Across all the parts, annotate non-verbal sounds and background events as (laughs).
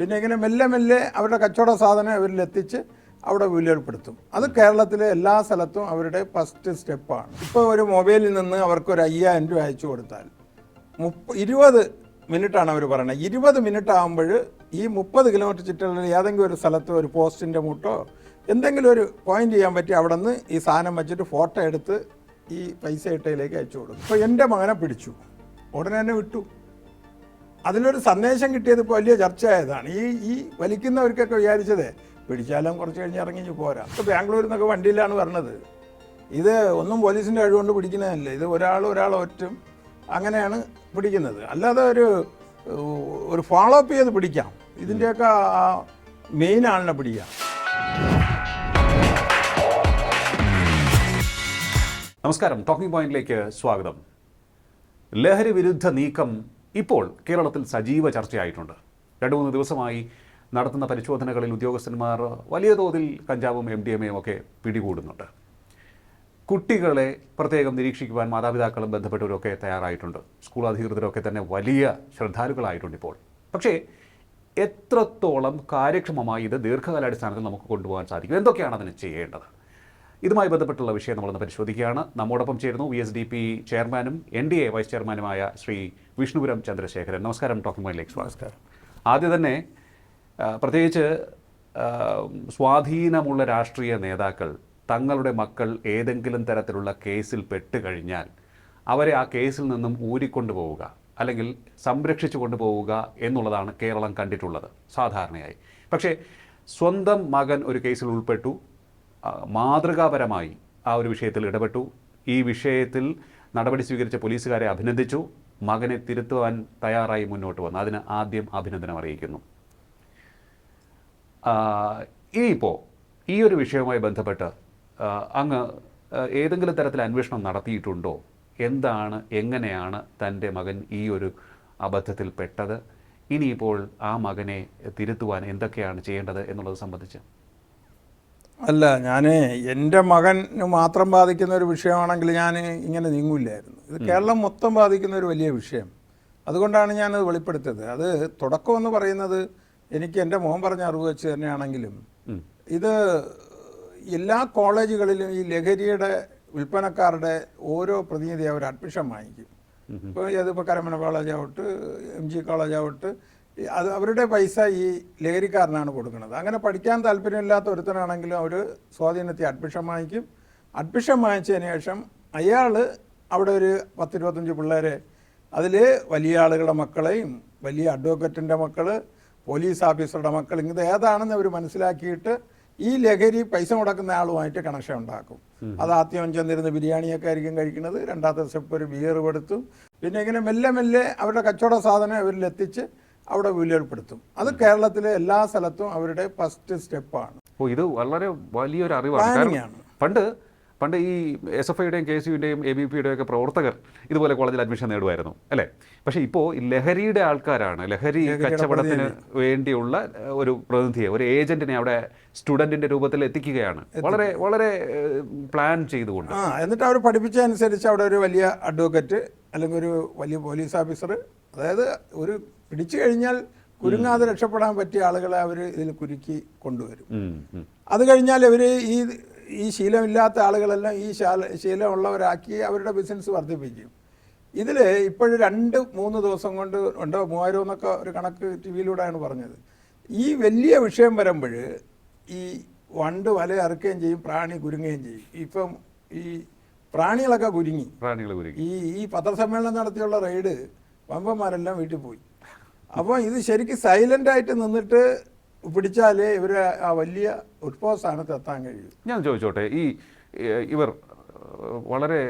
പിന്നെ ഇങ്ങനെ മെല്ലെ മെല്ലെ അവരുടെ കച്ചവട സാധനം അവരിലെത്തിച്ച് അവിടെ വിലപ്പെടുത്തും അത് കേരളത്തിലെ എല്ലാ സ്ഥലത്തും അവരുടെ ഫസ്റ്റ് സ്റ്റെപ്പാണ് ഇപ്പോൾ ഒരു മൊബൈലിൽ നിന്ന് അവർക്ക് ഒരു അയ്യായിരം രൂപ അയച്ചു കൊടുത്താൽ മുപ്പ ഇരുപത് മിനിറ്റാണ് അവർ പറയുന്നത് ഇരുപത് മിനിറ്റ് ആകുമ്പോൾ ഈ മുപ്പത് കിലോമീറ്റർ ചുറ്റളവിൽ ഏതെങ്കിലും ഒരു സ്ഥലത്തോ ഒരു പോസ്റ്റിന്റെ മുട്ടോ എന്തെങ്കിലും ഒരു പോയിന്റ് ചെയ്യാൻ പറ്റി അവിടെ നിന്ന് ഈ സാധനം വെച്ചിട്ട് ഫോട്ടോ എടുത്ത് ഈ പൈസ ഇട്ടയിലേക്ക് അയച്ചു കൊടുക്കും. അപ്പോൾ എന്റെ മകനെ പിടിച്ചു. ഉടനെ തന്നെ വിട്ടു. അതിലൊരു സന്ദേശം കിട്ടിയത് ഇപ്പോൾ വലിയ ചർച്ചയായതാണ്. ഈ ഈ വലിക്കുന്നവർക്കൊക്കെ വിചാരിച്ചത് പിടിച്ചാലും കുറച്ച് കഴിഞ്ഞ് ഇറങ്ങി പോരാ. ഇപ്പോൾ ബാംഗ്ലൂരിൽ നിന്നൊക്കെ വണ്ടിയിലാണ് വരണത്. ഇത് ഒന്നും പോലീസിന്റെ കഴിവുകൊണ്ട് പിടിക്കുന്നതല്ല. ഇത് ഒരാൾ ഒരാൾ ഒറ്റും അങ്ങനെയാണ് പിടിക്കുന്നത്. അല്ലാതെ ഒരു ഒരു ഫോളോ അപ്പ് ചെയ്ത് പിടിക്കാം. ഇതിന്റെയൊക്കെ മെയിൻ ആളിനെ പിടിക്കാം. നമസ്കാരം. ടോക്കിംഗ് പോയിന്റിലേക്ക് സ്വാഗതം. ലഹരി വിരുദ്ധ നീക്കം ഇപ്പോൾ കേരളത്തിൽ സജീവ ചർച്ചയായിട്ടുണ്ട്. രണ്ട് മൂന്ന് ദിവസമായി നടത്തുന്ന പരിശോധനകളിൽ ഉദ്യോഗസ്ഥന്മാർ വലിയ തോതിൽ കഞ്ചാവും എം ഡി എം എയും ഒക്കെ പിടികൂടുന്നുണ്ട്. കുട്ടികളെ പ്രത്യേകം നിരീക്ഷിക്കുവാൻ മാതാപിതാക്കളും ബന്ധപ്പെട്ടവരൊക്കെ തയ്യാറായിട്ടുണ്ട്. സ്കൂൾ അധികൃതരൊക്കെ തന്നെ വലിയ ശ്രദ്ധാലുക്കളായിട്ടുണ്ട് ഇപ്പോൾ പക്ഷേ എത്രത്തോളം കാര്യക്ഷമമായി ഇത് ദീർഘകാലാടിസ്ഥാനത്തിൽ നമുക്ക് കൊണ്ടുപോകാൻ സാധിക്കും? എന്തൊക്കെയാണ് അതിന് ചെയ്യേണ്ടത്? ഇതുമായി ബന്ധപ്പെട്ടുള്ള വിഷയം നമ്മളൊന്ന് പരിശോധിക്കുകയാണ്. നമ്മോടൊപ്പം ചേരുന്നു വി എസ് ഡി പി ചെയർമാനും എൻ ഡി എ വൈസ് ചെയർമാനുമായ ശ്രീ വിഷ്ണുപുരം ചന്ദ്രശേഖരൻ. നമസ്കാരം ടോക്കിംഗ് മൈലേക്ക് നമസ്കാരം. ആദ്യം തന്നെ പ്രത്യേകിച്ച് സ്വാധീനമുള്ള രാഷ്ട്രീയ നേതാക്കൾ തങ്ങളുടെ മക്കൾ ഏതെങ്കിലും തരത്തിലുള്ള കേസിൽ പെട്ടുകഴിഞ്ഞാൽ അവരെ ആ കേസിൽ നിന്നും ഊരിക്കൊണ്ടു പോവുക അല്ലെങ്കിൽ സംരക്ഷിച്ചു കൊണ്ടുപോവുക എന്നുള്ളതാണ് കേരളം കണ്ടിട്ടുള്ളത് സാധാരണയായി. പക്ഷേ സ്വന്തം മകൻ ഒരു കേസിൽ ഉൾപ്പെട്ടു മാതൃകാപരമായി ആ ഒരു വിഷയത്തിൽ ഇടപെട്ടു. ഈ വിഷയത്തിൽ നടപടി സ്വീകരിച്ച പോലീസുകാരെ അഭിനന്ദിച്ചു. മകനെ തിരുത്തുവാൻ തയ്യാറായി മുന്നോട്ട് വന്നു. അതിന് ആദ്യം അഭിനന്ദനം അറിയിക്കുന്നു. ഇനിയിപ്പോൾ ഈ ഒരു വിഷയവുമായി ബന്ധപ്പെട്ട് അങ്ങ് ഏതെങ്കിലും തരത്തിൽ അന്വേഷണം നടത്തിയിട്ടുണ്ടോ? എന്താണ് എങ്ങനെയാണ് തന്റെ മകൻ ഈ ഒരു അബദ്ധത്തിൽ പെട്ടത്? ഇനിയിപ്പോൾ ആ മകനെ തിരുത്തുവാൻ എന്തൊക്കെയാണ് ചെയ്യേണ്ടത് എന്നുള്ളത് സംബന്ധിച്ച് അല്ല ഞാൻ എന്റെ മകന് മാത്രം ബാധിക്കുന്ന ഒരു വിഷയമാണെങ്കിൽ ഞാൻ ഇങ്ങനെ നീങ്ങൂലായിരുന്നു ഇത് കേരളം മൊത്തം ബാധിക്കുന്ന ഒരു വലിയ വിഷയം. അതുകൊണ്ടാണ് ഞാനത് വെളിപ്പെടുത്തിയത് അത് തുടക്കമെന്ന് പറയുന്നത് എനിക്ക് എന്റെ മോൻ പറഞ്ഞ അറിവ് വെച്ച് തന്നെയാണെങ്കിലും. ഇത് എല്ലാ കോളേജുകളിലും ഈ ലഹരിയുടെ വിൽപ്പനക്കാരുടെ ഓരോ പ്രതിനിധി അവർ അഡ്മിഷൻ വാങ്ങിക്കും. ഇപ്പോൾ അതിപ്പോൾ കരമന കോളേജ് ആവട്ടെ എം ജി കോളേജ് ആവട്ടെ അത് അവരുടെ പൈസ ഈ ലഹരിക്കാരനാണ് കൊടുക്കുന്നത്. അങ്ങനെ പഠിക്കാൻ താല്പര്യമില്ലാത്ത ഒരുത്തനാണെങ്കിലും അവർ സ്വാധീനത്തിൽ അഡ്മിഷൻ വാങ്ങിക്കും. അഡ്മിഷൻ വാങ്ങിച്ചതിന് ശേഷം അയാൾ അവിടെ ഒരു പത്തിരുപത്തഞ്ച് പിള്ളേരെ അതിൽ വലിയ ആളുകളുടെ മക്കളെയും വലിയ അഡ്വക്കറ്റിന്റെ മക്കൾ പോലീസ് ഓഫീസറുടെ മക്കൾ ഇത് ഏതാണെന്ന് അവർ മനസ്സിലാക്കിയിട്ട് ഈ ലഹരി പൈസ മുടക്കുന്ന ആളുമായിട്ട് കണക്ഷൻ ഉണ്ടാക്കും. അത് ആദ്യം ചെന്നിരുന്ന് ബിരിയാണിയൊക്കെ ആയിരിക്കും കഴിക്കുന്നത്. രണ്ടാമത്തെ സ്റ്റെപ്പ് ഒരു ബിയർ കൊടുത്തും. പിന്നെ ഇങ്ങനെ മെല്ലെ മെല്ലെ അവരുടെ കച്ചവട സാധനം അവരിലെത്തിച്ച് അവിടെ വിലപ്പെടുത്തും. അത് കേരളത്തിലെ എല്ലാ സ്ഥലത്തും അവരുടെ ഫസ്റ്റ് സ്റ്റെപ്പാണ് ഓ ഇത് വളരെ വലിയൊരു അറിവാണ്. പണ്ട് പണ്ട് ഈ എസ് എഫ് ഐയുടെയും കെ എസ് യുവിന്റെയും എ ബി പിയുടെയും ഒക്കെ പ്രവർത്തകർ ഇതുപോലെ കോളേജിൽ അഡ്മിഷൻ നേടുമായിരുന്നു അല്ലേ? പക്ഷേ ഇപ്പോൾ ലഹരിയുടെ ആൾക്കാരാണ് ലഹരി കച്ചവടത്തിന് വേണ്ടിയുള്ള ഒരു പ്രതിനിധിയെ ഒരു ഏജന്റിനെ അവിടെ സ്റ്റുഡന്റിന്റെ രൂപത്തിൽ എത്തിക്കുകയാണ്. വളരെ വളരെ പ്ലാൻ ചെയ്തുകൊണ്ട്. എന്നിട്ട് അവർ പഠിപ്പിച്ചതനുസരിച്ച് അവിടെ ഒരു വലിയ അഡ്വക്കറ്റ് അല്ലെങ്കിൽ ഒരു വലിയ പോലീസ് ഓഫീസർ അതായത് ഒരു പിടിച്ചു കഴിഞ്ഞാൽ കുരുങ്ങാതെ രക്ഷപ്പെടാൻ പറ്റിയ ആളുകളെ അവർ ഇതിൽ കുരുക്കി കൊണ്ടുവരും. അത് കഴിഞ്ഞാൽ ഇവർ ഈ ഈ ശീലമില്ലാത്ത ആളുകളെല്ലാം ഈ ശാല ശീലമുള്ളവരാക്കി അവരുടെ ബിസിനസ് വർദ്ധിപ്പിക്കും. ഇതിൽ ഇപ്പോഴും രണ്ട് മൂന്ന് ദിവസം കൊണ്ട് ഉണ്ടോ മൂവായിരം എന്നൊക്കെ ഒരു കണക്ക് ടി വിയിലൂടെയാണ് പറഞ്ഞത്. ഈ വലിയ വിഷയം വരുമ്പോൾ ഈ വണ്ട് വല അറുക്കുകയും ചെയ്യും പ്രാണി കുരുങ്ങുകയും ചെയ്യും. ഇപ്പം ഈ പ്രാണികളൊക്കെ കുരുങ്ങി. പ്രാണികൾ കുരുങ്ങി. ഈ ഈ പത്രസമ്മേളനം നടത്തിയുള്ള റെയ്ഡ് വമ്പന്മാരെല്ലാം വീട്ടിൽ പോയി. അപ്പോൾ ഇത് ശരിക്കും സൈലന്റായിട്ട് നിന്നിട്ട് പിടിച്ചാലേ ഇവർ ആ വലിയ ഉത്ഭവ സ്ഥാനത്ത് എത്താൻ കഴിയൂ. ഞാൻ ചോദിച്ചോട്ടെ ഈ ഇവർ വളരെ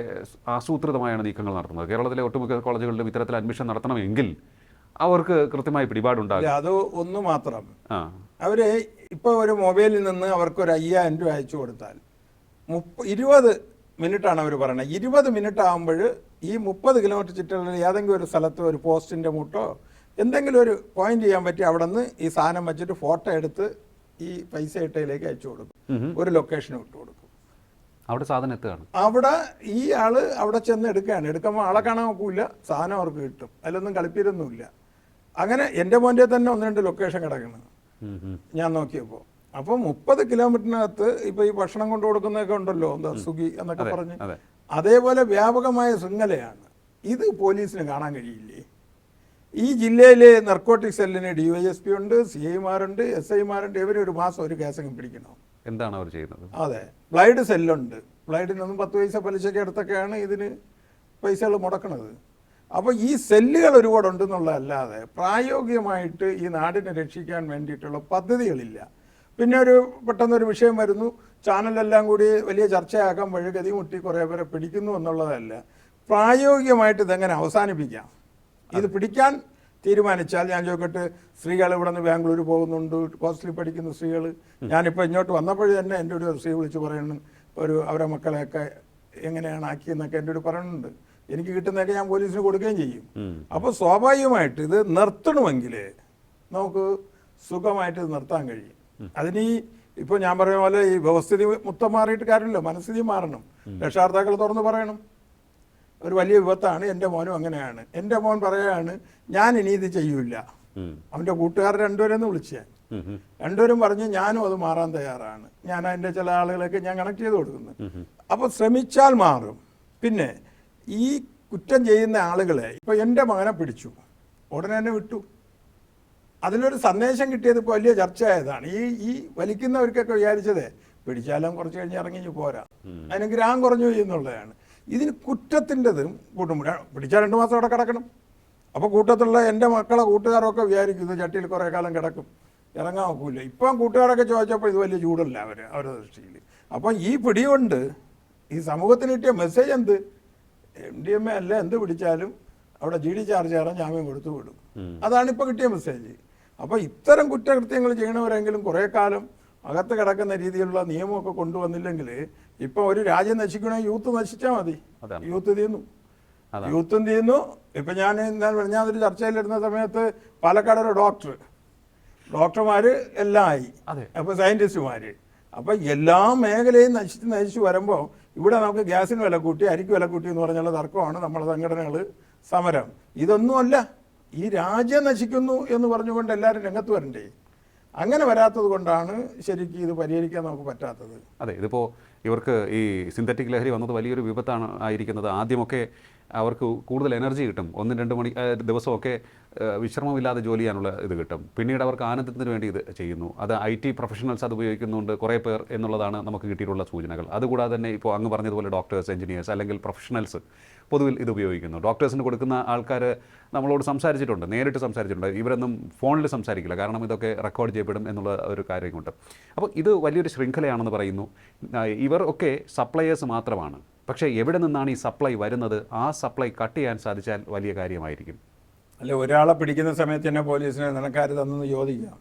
ആസൂത്രിതമായാണ് നീക്കങ്ങൾ നടത്തുന്നത്. കേരളത്തിലെ ഒട്ടുമിക്ക കോളേജുകളിലും ഇത്തരത്തിൽ അഡ്മിഷൻ നടത്തണമെങ്കിൽ അവർക്ക് കൃത്യമായി പിടിപാടുണ്ടാകും. അത് ഒന്ന് മാത്രം. ആ. അവർ ഇപ്പോൾ ഒരു മൊബൈലിൽ നിന്ന് അവർക്ക് ഒരു അയ്യായിരം രൂപ അയച്ചു കൊടുത്താൽ മുപ്പ ഇരുപത് മിനിറ്റാണ് അവർ പറയുന്നത് ഇരുപത് മിനിറ്റ് ആകുമ്പോൾ ഈ മുപ്പത് കിലോമീറ്റർ ചുറ്റളവിൽ ഏതെങ്കിലും ഒരു സ്ഥലത്തോ ഒരു പോസ്റ്റിന്റെ മുട്ടോ എന്തെങ്കിലും ഒരു പോയിന്റ് ചെയ്യാൻ പറ്റി അവിടെ നിന്ന് ഈ സാധനം വെച്ചിട്ട് ഫോട്ടോ എടുത്ത് ഈ പൈസ ഇട്ടയിലേക്ക് അയച്ചു കൊടുക്കും. ഒരു ലൊക്കേഷൻ ഇട്ട് കൊടുക്കും. അവിടെ സാധനം എത്തുകയാണ്. അവിടെ ഈ ആൾ അവിടെ ചെന്ന് എടുക്കുകയാണ്. എടുക്കുമ്പോൾ ആളെ കാണാൻ നോക്കൂല സാധനം അവർക്ക് കിട്ടും. അതിലൊന്നും കളിപ്പിരൊന്നുമില്ല അങ്ങനെ എന്റെ മോന്റെ തന്നെ ഒന്ന് രണ്ട് ലൊക്കേഷൻ ഉം. ഞാൻ നോക്കിയപ്പോൾ അപ്പോൾ മുപ്പത് കിലോമീറ്ററിനകത്ത് ഇപ്പോൾ ഈ ഭക്ഷണം കൊണ്ട് കൊടുക്കുന്നതൊക്കെ ഉണ്ടല്ലോ എന്താ സുഖി എന്നൊക്കെ പറഞ്ഞ്. അതേപോലെ വ്യാപകമായ ശൃംഖലയാണ്. ഇത് പോലീസിന് കാണാൻ കഴിയില്ലേ? ഈ ജില്ലയിലെ നർക്കോട്ടിക് സെല്ലിന് ഡി വൈ എസ് പി ഉണ്ട് സി ഐമാരുണ്ട് എസ് ഐമാരുണ്ട് ഇവർ ഒരു മാസം ഒരു കേസെങ്കിലും പിടിക്കണം? എന്താണ് അവർ ചെയ്യുന്നത്? അതെ. ബ്ലൈഡ് സെല്ലുണ്ട് ബ്ലൈഡിൽ നിന്നും പത്ത് പൈസ പലിശയ്ക്ക് അടുത്തൊക്കെയാണ് ഇതിന് പൈസകൾ മുടക്കണത്. അപ്പോൾ ഈ സെല്ലുകൾ ഒരുപാട് ഒരുപാടുണ്ടെന്നുള്ളതല്ലാതെ പ്രായോഗികമായിട്ട് ഈ നാടിനെ രക്ഷിക്കാൻ വേണ്ടിയിട്ടുള്ള പദ്ധതികളില്ല. പിന്നെ ഒരു പെട്ടെന്നൊരു വിഷയം വരുന്നു. ചാനലെല്ലാം കൂടി വലിയ ചർച്ചയാക്കാൻ വഴിഗതി മുട്ടി കുറേ പേരെ പിടിക്കുന്നു എന്നുള്ളതല്ല. പ്രായോഗികമായിട്ട് ഇതെങ്ങനെ അവസാനിപ്പിക്കാം? ഇത് പിടിക്കാൻ തീരുമാനിച്ചാൽ ഞാൻ ചോദിക്കട്ടെ സ്ത്രീകൾ ഇവിടെ നിന്ന് ബാംഗ്ലൂർ പോകുന്നുണ്ട് ഹോസ്റ്റലിൽ പഠിക്കുന്ന സ്ത്രീകൾ ഞാനിപ്പോൾ ഇങ്ങോട്ട് വന്നപ്പോഴും തന്നെ എന്റെ ഒരു സ്ത്രീ വിളിച്ച് പറയുന്നു ഒരു അവരെ മക്കളെയൊക്കെ എങ്ങനെയാണ് ആക്കിയെന്നൊക്കെ എന്റെ ഒരു പറയുന്നുണ്ട്. എനിക്ക് കിട്ടുന്നതൊക്കെ ഞാൻ പോലീസിന് കൊടുക്കുകയും ചെയ്യും. അപ്പോൾ സ്വാഭാവികമായിട്ട് ഇത് നിർത്തണമെങ്കിൽ നമുക്ക് സുഖമായിട്ട് ഇത് നിർത്താൻ കഴിയും. അതിന് ഈ ഇപ്പോൾ ഞാൻ പറയുന്ന പോലെ ഈ വ്യവസ്ഥിതി മൊത്തം മാറിയിട്ട് കാര്യമില്ല. മനസ്ഥിതി മാറണം. രക്ഷാർത്ഥാക്കൾ തുറന്ന് പറയണം. ഒരു വലിയ വിപത്താണ്. എന്റെ മോനും അങ്ങനെയാണ്. എന്റെ മോൻ പറയാണ് ഞാൻ ഇനി ഇത് ചെയ്യൂല. അവന്റെ അവന്റെ കൂട്ടുകാർ രണ്ടുപേരെന്ന് വിളിച്ചു. രണ്ടുപേരും പറഞ്ഞ് ഞാനും അത് മാറാൻ തയ്യാറാണ്. ഞാൻ അതിന്റെ ചില ആളുകളൊക്കെ ഞാൻ കണക്ട് ചെയ്ത് കൊടുക്കുന്നു. അപ്പോൾ ശ്രമിച്ചാൽ മാറും. പിന്നെ ഈ കുറ്റം ചെയ്യുന്ന ആളുകളെ ഇപ്പോൾ എന്റെ മകനെ പിടിച്ചു. ഉടനെ തന്നെ വിട്ടു. അതിലൊരു സന്ദേശം കിട്ടിയത് ഇപ്പോൾ വലിയ ചർച്ചയായതാണ്. ഈ ഈ വലിക്കുന്നവർക്കൊക്കെ വിചാരിച്ചത് പിടിച്ചാലും കുറച്ച് കഴിഞ്ഞ് ഇറങ്ങി പോരാ. അതിന് ഗ്രാം കുറഞ്ഞു എന്നുള്ളതാണ്. ഇതിന് കുറ്റത്തിന്റെതും കൂട്ടും പിടിച്ചാൽ രണ്ട് മാസം അവിടെ കിടക്കണം. അപ്പോൾ കൂട്ടത്തിലുള്ള എന്റെ മക്കളെ കൂട്ടുകാരൊക്കെ വിചാരിക്കും ചട്ടിയിൽ കുറേ കാലം കിടക്കും. ഇറങ്ങാൻ നോക്കൂല ഇപ്പം കൂട്ടുകാരൊക്കെ ചോദിച്ചപ്പോൾ ഇത് വലിയ ചൂടല്ല അവർ അവരുടെ ദൃഷ്ടിയിൽ. അപ്പം ഈ പിടികൊണ്ട് ഈ സമൂഹത്തിന് കിട്ടിയ മെസ്സേജ് എന്ത്? എം ഡി എം എ അല്ല എന്ത് പിടിച്ചാലും അവിടെ ജി ഡി ചാർജ് ചെയ്യാൻ ജാമ്യം കൊടുത്തു വിടും. അതാണ് ഇപ്പോൾ കിട്ടിയ മെസ്സേജ് അപ്പോൾ ഇത്തരം കുറ്റകൃത്യങ്ങൾ ചെയ്യണവരെങ്കിലും കുറേ കാലം അകത്ത് കിടക്കുന്ന രീതിയിലുള്ള നിയമമൊക്കെ കൊണ്ടുവന്നില്ലെങ്കിൽ ഇപ്പം ഒരു രാജ്യം നശിക്കണമെങ്കിൽ യൂത്ത് നശിച്ചാൽ മതി. യൂത്ത് തീർന്നു. യൂത്തും തീർന്നു. ഇപ്പം ഞാൻ ഞാൻ ഞാനൊരു ചർച്ചയിലിരുന്ന സമയത്ത് പാലക്കാട് ഒരു ഡോക്ടർ ഡോക്ടർമാർ എല്ലാം ആയി. അപ്പോൾ സയന്റിസ്റ്റുമാർ അപ്പോൾ എല്ലാ മേഖലയും നശിച്ച് നശിച്ച് വരുമ്പോൾ ഇവിടെ നമുക്ക് ഗ്യാസിന് വില കൂട്ടി അരിക്ക് വില കൂട്ടി എന്ന് പറഞ്ഞുള്ള തർക്കമാണ് നമ്മുടെ സംഘടനകൾ സമരം. ഇതൊന്നുമല്ല. ഈ രാജ്യം നശിക്കുന്നു എന്ന് പറഞ്ഞുകൊണ്ട് എല്ലാവരും രംഗത്ത് വരണ്ടേ? അങ്ങനെ വരാത്തത് കൊണ്ടാണ് ശരിക്കും ഇത് പരിഹരിക്കാൻ നമുക്ക് പറ്റാത്തത്. അതെ ഇതിപ്പോൾ ഇവർക്ക് ഈ സിന്തറ്റിക് ലഹരി വന്നത് വലിയൊരു വിപത്താണ് ആയിരിക്കുന്നത്. ആദ്യമൊക്കെ അവർക്ക് കൂടുതൽ എനർജി കിട്ടും. ഒന്നും രണ്ട് മണി ദിവസമൊക്കെ വിശ്രമമില്ലാതെ ജോലി ചെയ്യാനുള്ള ഇത് കിട്ടും. പിന്നീട് അവർക്ക് ആനന്ദത്തിന് വേണ്ടി ഇത് ചെയ്യുന്നു. അത് ഐ ടി പ്രൊഫഷണൽസ് അത് ഉപയോഗിക്കുന്നുണ്ട് കുറേ പേർ എന്നുള്ളതാണ് നമുക്ക് കിട്ടിയിട്ടുള്ള സൂചനകൾ. അതുകൂടാതെ തന്നെ ഇപ്പോൾ അങ്ങ് പറഞ്ഞതുപോലെ ഡോക്ടേഴ്സ് എഞ്ചിനീയേഴ്സ് അല്ലെങ്കിൽ പ്രൊഫഷണൽസ് പൊതുവിൽ ഇത് ഉപയോഗിക്കുന്നു. ഡോക്ടേഴ്സിന് കൊടുക്കുന്ന ആൾക്കാർ നമ്മളോട് സംസാരിച്ചിട്ടുണ്ട് നേരിട്ട് സംസാരിച്ചിട്ടുണ്ട്. ഇവരൊന്നും ഫോണിൽ സംസാരിക്കില്ല. കാരണം ഇതൊക്കെ റെക്കോർഡ് ചെയ്യപ്പെടും എന്നുള്ള ഒരു കാര്യമുണ്ട്. അപ്പോൾ ഇത് വലിയൊരു ശൃംഖലയാണെന്ന് പറയുന്നു. ഇവർ ഒക്കെ സപ്ലയേഴ്സ് മാത്രമാണ്. പക്ഷേ എവിടെ നിന്നാണ് ഈ സപ്ലൈ വരുന്നത്? ആ സപ്ലൈ കട്ട് ചെയ്യാൻ സാധിച്ചാൽ വലിയ കാര്യമായിരിക്കും. അല്ല ഒരാളെ പിടിക്കുന്ന സമയത്ത് തന്നെ പോലീസിനെ നിനക്കാര് തന്നെന്ന് ചോദിക്കാം.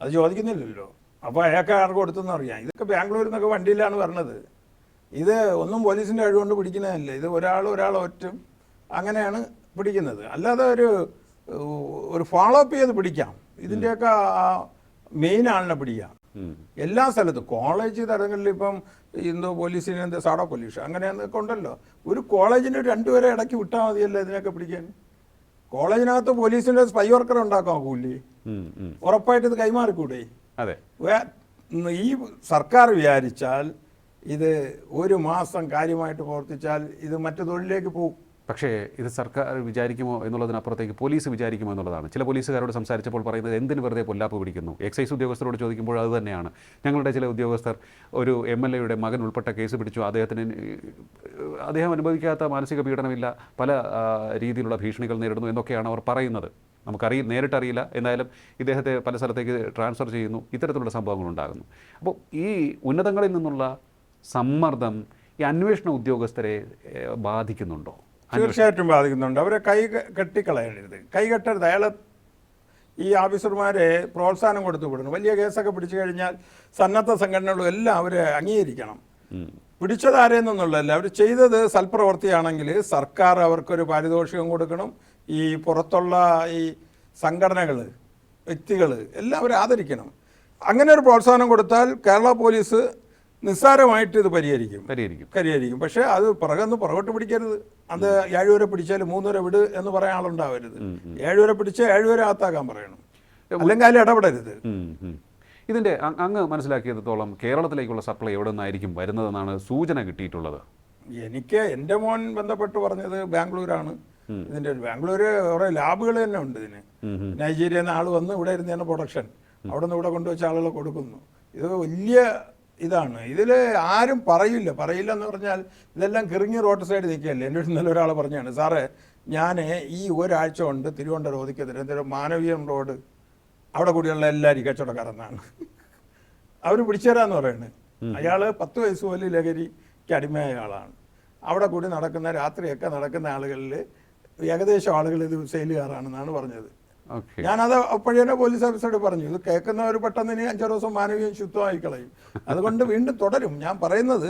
അത് ചോദിക്കുന്നില്ലല്ലോ. അപ്പോൾ അയാൾക്ക് ആർക്ക് കൊടുത്തെന്ന് അറിയാം ഇതൊക്കെ ബാംഗ്ലൂരിൽ നിന്നൊക്കെ വണ്ടിയിലാണ് പറഞ്ഞത് ഇത് ഒന്നും പോലീസിന്റെ കഴിവുകൊണ്ട് പിടിക്കുന്നതല്ല. ഇത് ഒരാൾ ഒരാൾ ഒറ്റും അങ്ങനെയാണ് പിടിക്കുന്നത്. അല്ലാതെ ഒരു ഒരു ഫോളോ അപ്പ് ചെയ്ത് പിടിക്കാം. ഇതിന്റെയൊക്കെ മെയിൻ ആളിനെ പിടിക്കാം. എല്ലാ സ്ഥലത്തും. കോളേജ് തലങ്ങളിൽ ഇപ്പം എന്തോ പോലീസിന് എന്തോ സാഡോ പോലീസ് അങ്ങനെ ഒക്കെ ഉണ്ടല്ലോ. ഒരു കോളേജിന് രണ്ടുപേരെ ഇടയ്ക്ക് വിട്ടാൽ മതിയല്ലോ ഇതിനൊക്കെ പിടിക്കാൻ? കോളേജിനകത്ത് പോലീസിന്റെ സ്പൈ വർക്കർ ഉണ്ടാക്കാൻ കൂലി. ഉറപ്പായിട്ട് ഇത് കൈമാറിക്കൂടെ? അതെ. ഈ സർക്കാർ വിചാരിച്ചാൽ ഇത് ഒരു മാസം കാര്യമായിട്ട് പ്രവർത്തിച്ചാൽ ഇത് മറ്റു തൊഴിലിലേക്ക് പോകും പക്ഷേ ഇത് സർക്കാർ വിചാരിക്കുമോ എന്നുള്ളതിനപ്പുറത്തേക്ക് പോലീസ് വിചാരിക്കുമോ എന്നുള്ളതാണ്. ചില പോലീസുകാരോട് സംസാരിച്ചപ്പോൾ പറയുന്നത് എന്തിന് വെറുതെ പൊല്ലാപ്പ് പിടിക്കുന്നു? എക്സൈസ് ഉദ്യോഗസ്ഥരോട് ചോദിക്കുമ്പോൾ അത് തന്നെയാണ്. ഞങ്ങളുടെ ചില ഉദ്യോഗസ്ഥർ ഒരു എം എൽ എയുടെ മകൻ ഉൾപ്പെട്ട കേസ് പിടിച്ചു. അദ്ദേഹത്തിന് അദ്ദേഹം അനുഭവിക്കാത്ത മാനസിക പീഡനമില്ല. പല രീതിയിലുള്ള ഭീഷണികൾ നേരിടുന്നു എന്നൊക്കെയാണ് അവർ പറയുന്നത്. നമുക്കറിയ നേരിട്ടറിയില്ല. എന്തായാലും ഇദ്ദേഹത്തെ പല സ്ഥലത്തേക്ക് ട്രാൻസ്ഫർ ചെയ്യുന്നു. ഇത്തരത്തിലുള്ള സംഭവങ്ങൾ ഉണ്ടാകുന്നു. അപ്പോൾ ഈ ഉന്നതങ്ങളിൽ നിന്നുള്ള സമ്മർദ്ദം ഈ അന്വേഷണ ഉദ്യോഗസ്ഥരെ ബാധിക്കുന്നുണ്ടോ? തീർച്ചയായിട്ടും ബാധിക്കുന്നുണ്ട്. അവരെ കൈ കെട്ടിക്കളയരുത്. കൈ കെട്ടരുത്. അയാൾ ഈ ഓഫീസർമാരെ പ്രോത്സാഹനം കൊടുത്തു വിടണം. വലിയ കേസൊക്കെ പിടിച്ചു കഴിഞ്ഞാൽ സന്നദ്ധ സംഘടനകളും എല്ലാം അവരെ അംഗീകരിക്കണം. പിടിച്ചത് ആരെയെന്നൊന്നുള്ളതല്ല അവർ ചെയ്തത് സൽപ്രവൃത്തിയാണെങ്കിൽ സർക്കാർ അവർക്കൊരു പാരിതോഷികം കൊടുക്കണം. ഈ പുറത്തുള്ള ഈ സംഘടനകൾ വ്യക്തികൾ എല്ലാം അവരെ ആദരിക്കണം. അങ്ങനെ ഒരു പ്രോത്സാഹനം കൊടുത്താൽ കേരള പോലീസ് നിസ്സാരമായിട്ട് ഇത് പരിഹരിക്കും. പരിഹരിക്കും. പരിഹരിക്കും. പക്ഷേ അത് പുറകെന്ന് പുറകോട്ട് പിടിക്കരുത്. അത് ഏഴുവരെ പിടിച്ചാൽ മൂന്നുവരെ വിട് എന്ന് പറയാൻ ആളുണ്ടാവരുത്. ഏഴുവരെ പിടിച്ച് ഏഴുവരെ അകത്താക്കാൻ പറയണം. അല്ലെങ്കിൽ അതിൽ ഇടപെടരുത്. ഇതിന്റെ അങ്ങ് മനസ്സിലാക്കിയതോളം കേരളത്തിലേക്കുള്ള സപ്ലൈ എവിടെ നിന്നായിരിക്കും വരുന്നതെന്നാണ് സൂചന കിട്ടിയിട്ടുള്ളത്? എനിക്ക് എന്റെ മോൻ ബന്ധപ്പെട്ട് പറഞ്ഞത് ബാംഗ്ലൂരാണ്. ഇതിന്റെ ബാംഗ്ലൂര് കുറേ ലാബുകൾ തന്നെ ഉണ്ട് ഇതിന്. നൈജീരിയ ആൾ നൈജീരിയയിൽ നിന്ന് ആൾ വന്ന് ഇവിടെ ഇരുന്ന് തന്നെ പ്രൊഡക്ഷൻ. അവിടെ നിന്ന് ഇവിടെ കൊണ്ടുവച്ച ആളുകൾ കൊടുക്കുന്നു. ഇത് വലിയ ഇതാണ്. ഇതിൽ ആരും പറയില്ല. പറയില്ല എന്ന് പറഞ്ഞാൽ ഇതെല്ലാം കിറങ്ങി റോഡ് സൈഡ് നിൽക്കുകയല്ലേ? എന്റെ അടുത്ത് ഇന്നലെ ഒരാൾ പറഞ്ഞാണ് സാറേ ഞാൻ ഈ ഒരാഴ്ച കൊണ്ട് തിരുവനന്തപുരം ഒതുക്കിയതിന് തിരുവനന്തപുരം മാനവീയം റോഡ് അവിടെ കൂടിയുള്ള എല്ലാവരും കച്ചവടക്കാരെന്നാണ് അവർ പിടിച്ചേരാന്ന് പറയുന്നത് അയാൾ പത്ത് വയസ്സ് പോലെ ലഹരിക്ക് അടിമയായ ആളാണ്. അവിടെ കൂടി നടക്കുന്ന രാത്രിയൊക്കെ നടക്കുന്ന ആളുകളിൽ ഏകദേശം ആളുകൾ ഇത് സെയിലുകാരാണെന്നാണ് പറഞ്ഞത്. ഞാനത് അപ്പോഴേ പോലീസ് ഓഫീസറോട് പറഞ്ഞു ഇത് കേൾക്കുന്നവർ പെട്ടെന്ന് ഇനി അഞ്ചാറ് ദിവസം മാനവീയം ശുദ്ധമായി കളയും അതുകൊണ്ട് വീണ്ടും തുടരും. ഞാൻ പറയുന്നത്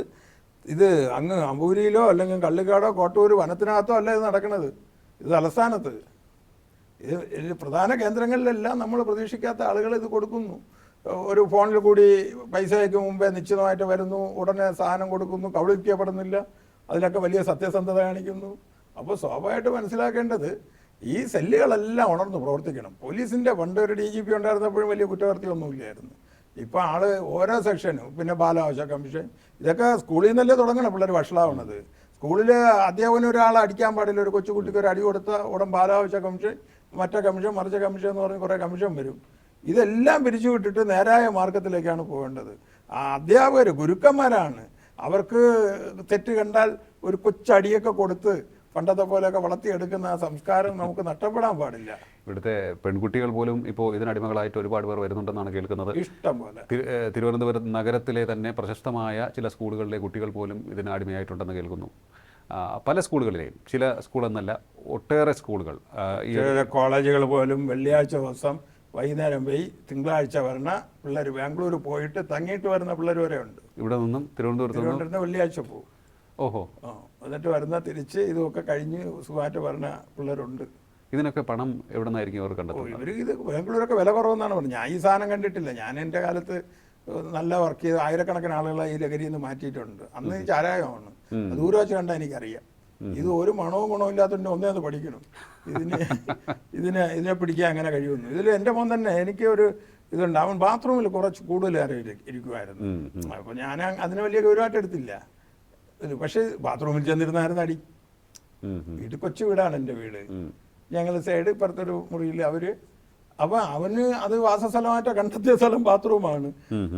ഇത് അങ്ങ് അമ്പൂരിയിലോ അല്ലെങ്കിൽ കള്ളിക്കാടോ കോട്ടൂർ വനത്തിനകത്തോ അല്ല ഇത് നടക്കുന്നത് ഇത് തലസ്ഥാനത്ത്. ഇത് പ്രധാന കേന്ദ്രങ്ങളിലെല്ലാം നമ്മൾ പ്രതീക്ഷിക്കാത്ത ആളുകൾ ഇത് കൊടുക്കുന്നു. ഒരു ഫോണിൽ കൂടി പൈസയ്ക്ക് മുമ്പേ നിശ്ചിതമായിട്ട് വരുന്നു ഉടനെ സാധനം കൊടുക്കുന്നു കബളിപ്പിക്കപ്പെടുന്നില്ല അതിലൊക്കെ വലിയ സത്യസന്ധത കാണിക്കുന്നു. അപ്പോൾ സ്വാഭാവികമായിട്ട് മനസ്സിലാക്കേണ്ടത് ഈ സെല്ലുകളെല്ലാം ഉണർന്ന് പ്രവർത്തിക്കണം. പോലീസിന്റെ പണ്ട് ഒരു ഡി ജി പി ഉണ്ടായിരുന്നപ്പോഴും വലിയ കുറ്റകൃത്യമൊന്നുമില്ലായിരുന്നു ഇപ്പം ആൾ ഓരോ സെക്ഷനും പിന്നെ ബാലാവകാശ കമ്മീഷൻ ഇതൊക്കെ സ്കൂളിൽ നിന്നല്ലേ തുടങ്ങണം പിള്ളേർ വഷളാവണത് സ്കൂളിൽ അധ്യാപകന് ഒരാളെ അടിക്കാൻ പാടില്ല ഒരു കൊച്ചുകുട്ടിക്ക് ഒരു അടി കൊടുത്ത ഉടൻ ബാലാവകാശ കമ്മീഷൻ മറ്റേ കമ്മീഷൻ മറിച്ച കമ്മീഷൻ എന്ന് പറഞ്ഞ് കുറേ കമ്മീഷൻ വരും. ഇതെല്ലാം പിരിച്ചു വിട്ടിട്ട് നേരായ മാർഗത്തിലേക്കാണ് പോകേണ്ടത്. അധ്യാപകർ ഗുരുക്കന്മാരാണ്. അവർക്ക് തെറ്റ് കണ്ടാൽ ഒരു കൊച്ചടിയൊക്കെ കൊടുത്ത് പണ്ടത്തെ പോലെയൊക്കെ വളർത്തിയെടുക്കുന്ന ആ സംസ്കാരം നമുക്ക് നഷ്ടപ്പെടാൻ പാടില്ല. ഇവിടുത്തെ പെൺകുട്ടികൾ പോലും ഇപ്പോൾ ഇതിനടിമകളായിട്ട് ഒരുപാട് പേർ വരുന്നുണ്ടെന്നാണ് കേൾക്കുന്നത്. ഇഷ്ടം പോലെ. തിരുവനന്തപുരം നഗരത്തിലെ തന്നെ പ്രശസ്തമായ ചില സ്കൂളുകളിലെ കുട്ടികൾ പോലും ഇതിന് അടിമയായിട്ടുണ്ടെന്ന് കേൾക്കുന്നു പല സ്കൂളുകളിലെയും. ചില സ്കൂളെന്നല്ല ഒട്ടേറെ സ്കൂളുകൾ. കോളേജുകൾ പോലും വെള്ളിയാഴ്ച ദിവസം വൈകുന്നേരം പോയി തിങ്കളാഴ്ച വരണ പിള്ളേർ ബാംഗ്ലൂർ പോയിട്ട് തങ്ങിയിട്ട് വരുന്ന പിള്ളേർ വരെ ഉണ്ട് ഇവിടെ നിന്നും തിരുവനന്തപുരത്ത് തിരുവനന്തപുരത്ത് വെള്ളിയാഴ്ച പോകും. ഓഹോ. എന്നിട്ട് വരുന്ന തിരിച്ച് ഇതൊക്കെ കഴിഞ്ഞ് സുഖമായിട്ട് വരുന്ന പിള്ളേരുണ്ട്. ഇതിനൊക്കെ പണം എവിടെ നിന്നായിരിക്കും അവർ കണ്ടെത്തുന്നത്? ഇവർ ഇത് ബാംഗ്ലൂരൊക്കെ വില കുറവെന്നാണ് പറഞ്ഞത്. ഞാൻ ഈ സാധനം കണ്ടിട്ടില്ല. ഞാൻ എന്റെ കാലത്ത് നല്ല വർക്ക് ചെയ്ത് ആയിരക്കണക്കിന് ആളുകളെ ഈ ലഹരിയിൽ നിന്ന് മാറ്റിയിട്ടുണ്ട്. അന്ന് ഈ ചാരായമാണ്. ദൂരെ വെച്ച് കണ്ടാൽ എനിക്കറിയാം. ഇത് ഒരു മണവും ഗുണവും ഇല്ലാത്തതിന്റെ ഒന്നേ അത് പഠിക്കണം. ഇതിനെ (laughs) ഇതിനെ ഇതിനെ പിടിക്കാൻ അങ്ങനെ കഴിയുന്നു ഇതിൽ എന്റെ മോൻ തന്നെ എനിക്ക് ഒരു ഇതുണ്ട്. അവൻ ബാത്റൂമിൽ കുറച്ച് കൂടുതൽ അറിയില്ല ഇരി- ഇരിക്കുമായിരുന്നു. അപ്പോൾ ഞാൻ അതിന് വലിയ ഗൗരവമായിട്ട് എടുത്തില്ല. പക്ഷേ ബാത്റൂമിൽ ചെന്നിരുന്നായിരുന്നു അടി. വീട് കൊച്ചു വീടാണ് എന്റെ വീട്. ഞങ്ങൾ സൈഡ് ഇപ്പുറത്തൊരു മുറിയിൽ അവർ അപ്പൊ അവന് അത് വാസസ്ഥലമായിട്ട് കണ്ടെത്തിയ സ്ഥലം ബാത്റൂമാണ്.